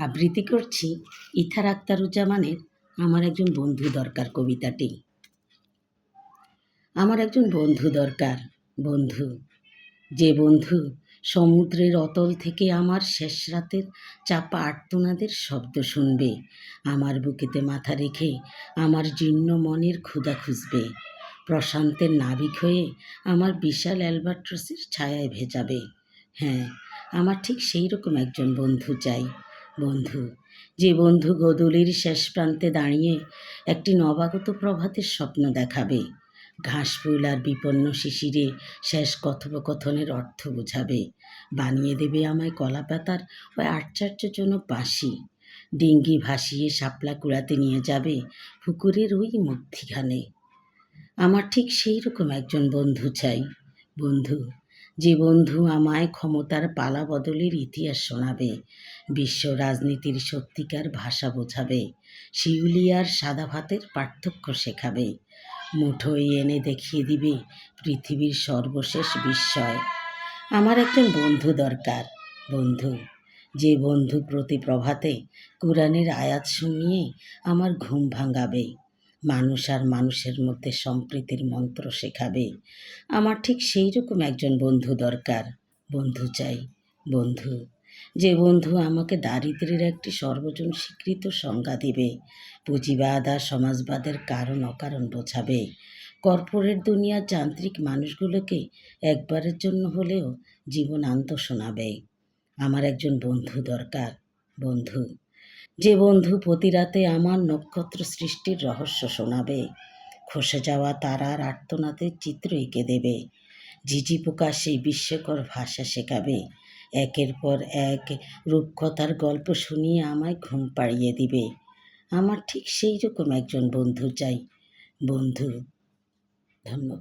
আবৃত্তি করছি ইথার আক্তারুজ্জামানের আমার একজন বন্ধু দরকার কবিতাটি। আমার একজন বন্ধু দরকার বন্ধু। যে বন্ধু সমুদ্রের অতল থেকে আমার শেষ রাতের চাপা আর্তনাদের শব্দ শুনবে, আমার বুকেতে মাথা রেখে আমার জীর্ণ মনের ক্ষুধা খুঁজবে, প্রশান্তের নাবিক হয়ে আমার বিশাল অ্যালবাট্রসের ছায়ায় ভেজাবে। হ্যাঁ আমার ঠিক সেই রকম একজন বন্ধু চাই। বন্ধু, যে বন্ধু গোদুলির শেষ প্রান্তে দাঁড়িয়ে একটি নবাগত প্রভাতের স্বপ্ন দেখাবে ঘাসফুল আর বিপন্ন শিশিরে শেষ কথোপকথনের অর্থ বোঝাবে, বানিয়ে দেবে আমায় কলাপাতার ওই আশ্চর্যজনক বাঁশি, ডিঙ্গি ভাসিয়ে শাপলা কুড়াতে নিয়ে যাবে পুকুরের ওই মধ্যিখানে আমার ঠিক সেই রকম একজন বন্ধু চাই। বন্ধু যে বন্ধু আমায় ক্ষমতার পালা বদলের ইতিহাস শোনাবে, বিশ্ব রাজনীতির সত্যিকার ভাষা বোঝাবে, শিউলি আর সাদা ভাতের পার্থক্য শেখাবে, মুঠোয় এনে দেখিয়ে দিবে পৃথিবীর সর্বশেষ বিস্ময়। আমার একজন বন্ধু দরকার, বন্ধু। যে বন্ধু প্রতি প্রভাতে কোরআনের আয়াত শুনিয়ে আমার ঘুম ভাঙাবে। মানুষ আর মানুষের মধ্যে সম্প্রীতির মন্ত্র শেখাবে। আমার ঠিক সেই রকম একজন বন্ধু দরকার। বন্ধু চাই, বন্ধু। যে বন্ধু আমাকে দারিদ্র্যের একটি সর্বজন স্বীকৃত সংজ্ঞা দিবে, পুঁজিবাদ আর সমাজবাদের কারণ অকারণ বোঝাবে। কর্পোরেট দুনিয়ার যান্ত্রিক মানুষগুলোকে একবারের জন্য হলেও জীবন আন্ত শোনাবে। আমার একজন বন্ধু দরকার, বন্ধু। যে বন্ধু প্রতিরাতে আমার নক্ষত্র সৃষ্টির রহস্য শোনাবে। খসে যাওয়া তারার আর্তনাদের চিত্র এঁকে দেবে। ঝিঝি পোকা সেই বিস্ময়কর ভাষা শেখাবে। একের পর এক রূপকথার গল্প শুনিয়ে আমায় ঘুম পাড়িয়ে দিবে। আমার ঠিক সেই রকম একজন বন্ধু চাই। বন্ধু, ধন্যবাদ।